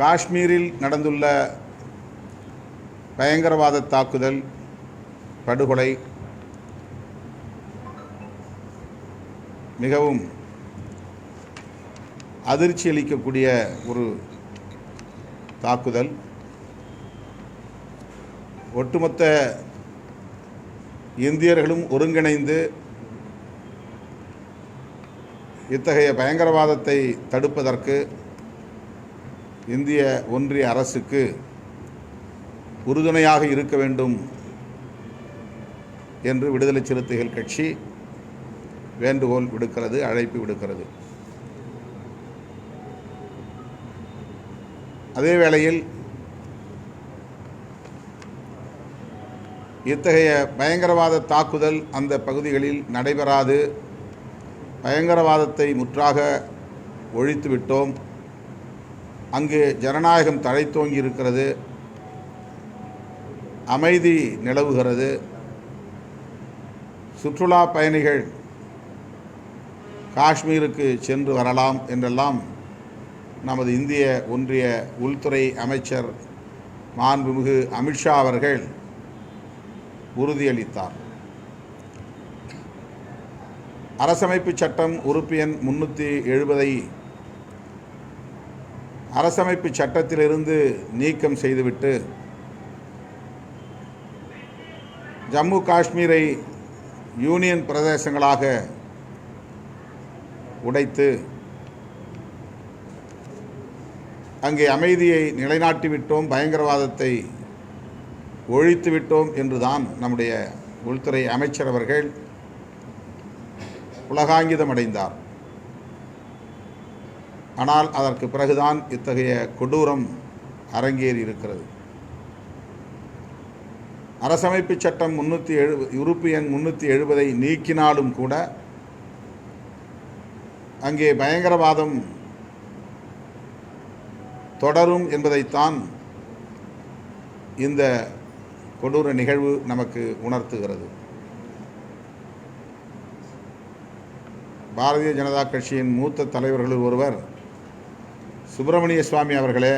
காஷ்மீரில் நடந்துள்ள பயங்கரவாத தாக்குதல் படுகொலை மிகவும் அதிர்ச்சி அளிக்கக்கூடிய ஒரு தாக்குதல். ஒட்டுமொத்த இந்தியர்களும் ஒருங்கிணைந்து இத்தகைய பயங்கரவாதத்தை தடுப்பதற்கு இந்திய ஒன்றிய அரசுக்கு உறுதுணையாக இருக்க வேண்டும் என்று விடுதலை சிறுத்தைகள் கட்சி வேண்டுகோள் விடுக்கிறது அழைப்பு விடுக்கிறது. அதே வேளையில் இத்தகைய பயங்கரவாத தாக்குதல் அந்த பகுதிகளில் நடைபெறாது. பயங்கரவாதத்தை முற்றாக ஒழித்து விட்டோம். அங்கு ஜனநாயகம் தழைத்தோங்கி இருக்கிறது. அமைதி நிலவுகிறது. சுற்றுலா பயணிகள் காஷ்மீருக்கு சென்று வரலாம் என்றெல்லாம் நமது இந்திய ஒன்றிய உள்துறை அமைச்சர் மாண்புமிகு அமித்ஷா அவர்கள் உறுதியளித்தார். அரசமைப்பு சட்டம் உறுப்பு எண் முன்னூற்றி எழுபதை அரசமைப்பு சட்டத்திலிருந்து நீக்கம் செய்துவிட்டு ஜம்மு காஷ்மீரை யூனியன் பிரதேசங்களாக உடைத்து அங்கே அமைதியை நிலைநாட்டிவிட்டோம் பயங்கரவாதத்தை ஒழித்துவிட்டோம் என்றுதான் நம்முடைய உள்துறை அமைச்சர் அவர்கள் உலகாங்கிதம் அடைந்தார். ஆனால் அதற்கு பிறகுதான் இத்தகைய கொடூரம் அரங்கேறி இருக்கிறது. அரசமைப்பு சட்டம் முன்னூற்றி எழு உறுப்பு எண் முன்னூற்றி எழுபதை நீக்கினாலும் கூட அங்கே பயங்கரவாதம் தொடரும் என்பதைத்தான் இந்த கொடூர நிகழ்வு நமக்கு உணர்த்துகிறது. பாரதிய ஜனதா கட்சியின் மூத்த தலைவர்களில் ஒருவர் சுப்பிரமணிய சுவாமி அவர்களே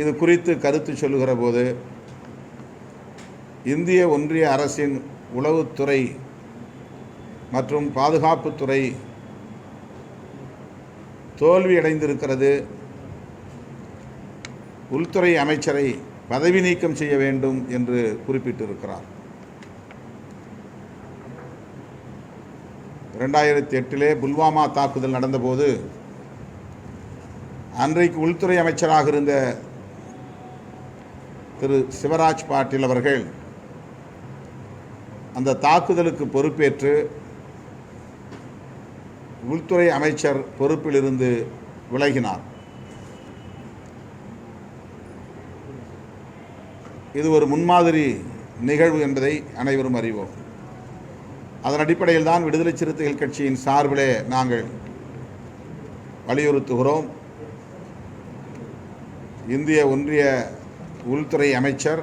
இது குறித்து கருத்து சொல்லுகிற போது இந்திய ஒன்றிய அரசின் உளவுத்துறை மற்றும் பாதுகாப்புத்துறை தோல்வியடைந்திருக்கிறது. உள்துறை அமைச்சரை பதவி நீக்கம் செய்ய வேண்டும் என்று குறிப்பிட்டிருக்கிறார். ரெண்டாயிரத்தி எட்டிலே புல்வாமா தாக்குதல் நடந்தபோது அன்றைக்கு உள்துறை அமைச்சராக இருந்த திரு சிவராஜ் பாட்டீல் அவர்கள் அந்த தாக்குதலுக்கு பொறுப்பேற்று உள்துறை அமைச்சர் பொறுப்பிலிருந்து விலகினார். இது ஒரு முன்மாதிரி நிகழ்வு என்பதை அனைவரும் அறிவோம். அதன் அடிப்படையில் தான் விடுதலை சிறுத்தைகள் கட்சியின் சார்பிலே நாங்கள் வலியுறுத்துகிறோம். இந்திய ஒன்றிய உள்துறை அமைச்சர்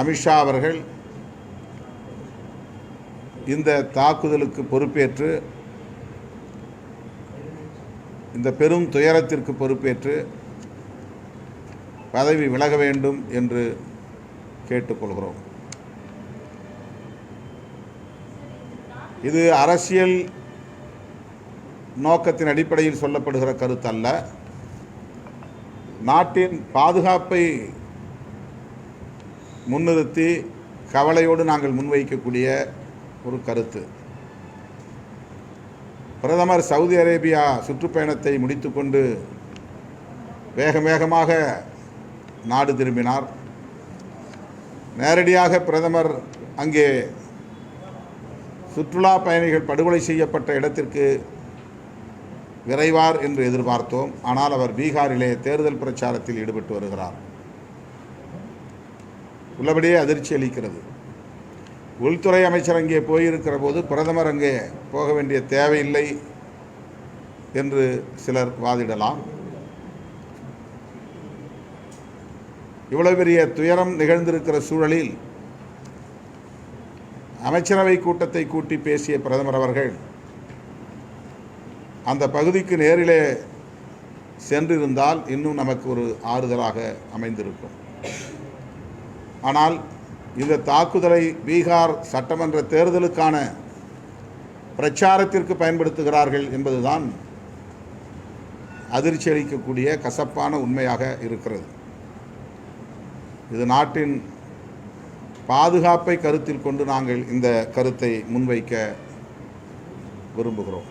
அமித்ஷா அவர்கள் இந்த தாக்குதலுக்கு பொறுப்பேற்று இந்த பெரும் துயரத்திற்கு பொறுப்பேற்று பதவி விலக வேண்டும் என்று கேட்டுக்கொள்கிறோம். இது அரசியல் நோக்கத்தின் அடிப்படையில் சொல்லப்படுகிற கருத்தல்ல. நாட்டின் பாதுகாப்பை முன்னிறுத்தி கவலையோடு நாங்கள் முன்வைக்கக்கூடிய ஒரு கருத்து. பிரதமர் சவுதி அரேபியா சுற்றுப்பயணத்தை முடித்துக்கொண்டு வேக வேகமாக நாடு திரும்பினார். நேரடியாக பிரதமர் அங்கே சுற்றுலா பயணிகள் படுகொலை செய்யப்பட்ட இடத்திற்கு விரைவார் என்று எதிர்பார்த்தோம். ஆனால் அவர் பீகாரிலே தேர்தல் பிரச்சாரத்தில் ஈடுபட்டு வருகிறார். உள்ளபடியே அதிர்ச்சி அளிக்கிறது. உள்துறை அமைச்சர் அங்கே போயிருக்கிற போது பிரதமர் அங்கே போக வேண்டிய தேவையில்லை என்று சிலர் வாதிடலாம். இவ்வளவு பெரிய துயரம் நிகழ்ந்திருக்கிற சூழலில் அமைச்சரவை கூட்டத்தை கூட்டி பேசிய பிரதமர் அவர்கள் அந்த பகுதிக்கு நேரிலே சென்றிருந்தால் இன்னும் நமக்கு ஒரு ஆறுதலாக அமைந்திருக்கும். ஆனால் இந்த தாக்குதலை பீகார் சட்டமன்ற தேர்தலுக்கான பிரச்சாரத்திற்கு பயன்படுத்துகிறார்கள் என்பதுதான் அதிர்ச்சி அளிக்கக்கூடிய கசப்பான உண்மையாக இருக்கிறது. இது நாட்டின் பாதுகாப்பை கருத்தில் கொண்டு நாங்கள் இந்த கருத்தை முன்வைக்க விரும்புகிறோம்.